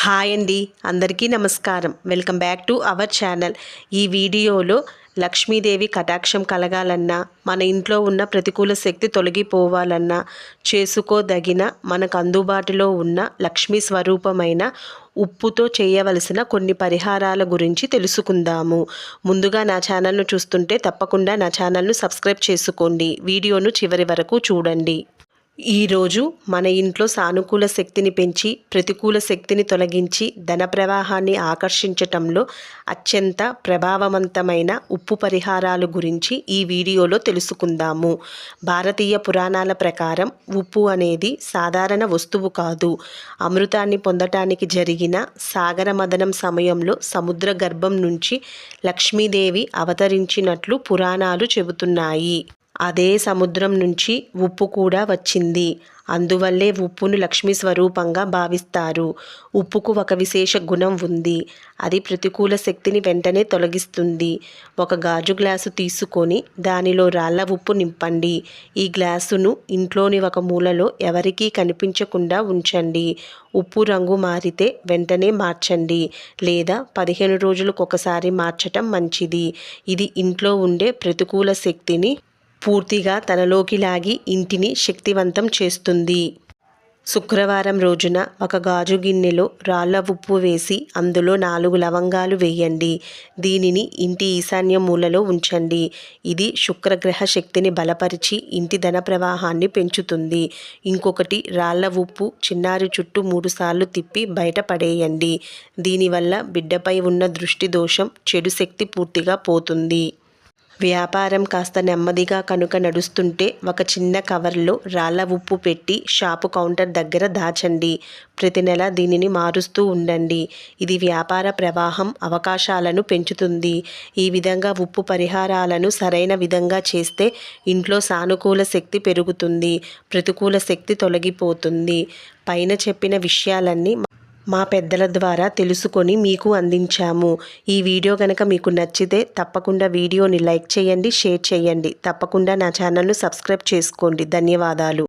Hi అండి. అందరికీ నమస్కారం. Welcome back to our channel. ఈ వీడియోలో లక్ష్మీదేవి కటాక్షం కలగాలన్నా మన ఇంట్లో ఉన్న ప్రతికూల శక్తి తొలగిపోవాలన్నా చేసుకోదగిన మనకు అందుబాటులో ఉన్న లక్ష్మీ స్వరూపమైన ఉప్పుతో చేయవలసిన కొన్ని పరిహారాల గురించి తెలుసుకుందాము. ముందుగా నా ఛానల్ను చూస్తుంటే తప్పకుండా నా ఛానల్ను సబ్స్క్రైబ్ చేసుకోండి. వీడియోను చివరి వరకు చూడండి. ఈరోజు మన ఇంట్లో సానుకూల శక్తిని పెంచి ప్రతికూల శక్తిని తొలగించి ధన ప్రవాహాన్ని ఆకర్షించటంలో అత్యంత ప్రభావవంతమైన ఉప్పు పరిహారాలు గురించి ఈ వీడియోలో తెలుసుకుందాము. భారతీయ పురాణాల ప్రకారం ఉప్పు అనేది సాధారణ వస్తువు కాదు. అమృతాన్ని పొందటానికి జరిగిన సాగర మదనం సమయంలో సముద్ర గర్భం నుంచి లక్ష్మీదేవి అవతరించినట్లు పురాణాలు చెబుతున్నాయి. అదే సముద్రం నుంచి ఉప్పు కూడా వచ్చింది. అందువల్లే ఉప్పును లక్ష్మీ స్వరూపంగా భావిస్తారు. ఉప్పుకు ఒక విశేష గుణం ఉంది. అది ప్రతికూల శక్తిని వెంటనే తొలగిస్తుంది. ఒక గాజు గ్లాసు తీసుకొని దానిలో రాళ్ళ ఉప్పు నింపండి. ఈ గ్లాసును ఇంట్లోని ఒక మూలలో ఎవరికీ కనిపించకుండా ఉంచండి. ఉప్పు రంగు మారితే వెంటనే మార్చండి. లేదా పదిహేను రోజులకు ఒకసారి మార్చటం మంచిది. ఇది ఇంట్లో ఉండే ప్రతికూల శక్తిని పూర్తిగా తనలోకి లాగి ఇంటిని శక్తివంతం చేస్తుంది. శుక్రవారం రోజున ఒక గాజు గిన్నెలో రాళ్ళ ఉప్పు వేసి అందులో నాలుగు లవంగాలు వేయండి. దీనిని ఇంటి ఈశాన్య మూలలో ఉంచండి. ఇది శుక్రగ్రహ శక్తిని బలపరిచి ఇంటి ధన ప్రవాహాన్ని పెంచుతుంది. ఇంకొకటి రాళ్ళ ఉప్పు చిన్నారి చుట్టూ మూడుసార్లు తిప్పి బయటపడేయండి దీనివల్ల బిడ్డపై ఉన్న దృష్టి దోషం చెడు శక్తి పూర్తిగా పోతుంది. వ్యాపారం కాస్త నెమ్మదిగా కనుక నడుస్తుంటే ఒక చిన్న కవర్లో రాళ్ళ ఉప్పు పెట్టి షాపు కౌంటర్ దగ్గర దాచండి. ప్రతి నెల దీనిని మారుస్తూ ఉండండి. ఇది వ్యాపార ప్రవాహం అవకాశాలను పెంచుతుంది. ఈ విధంగా ఉప్పు పరిహారాలను సరైన విధంగా చేస్తే ఇంట్లో సానుకూల శక్తి పెరుగుతుంది. ప్రతికూల శక్తి తొలగిపోతుంది. పైన చెప్పిన విషయాలన్నీ మా పెద్దల ద్వారా తెలుసుకొని మీకు అందించాము. ఈ వీడియో కనుక మీకు నచ్చితే తప్పకుండా వీడియోని లైక్ చేయండి షేర్ చేయండి. తప్పకుండా నా ఛానల్ను సబ్స్క్రైబ్ చేసుకోండి. ధన్యవాదాలు.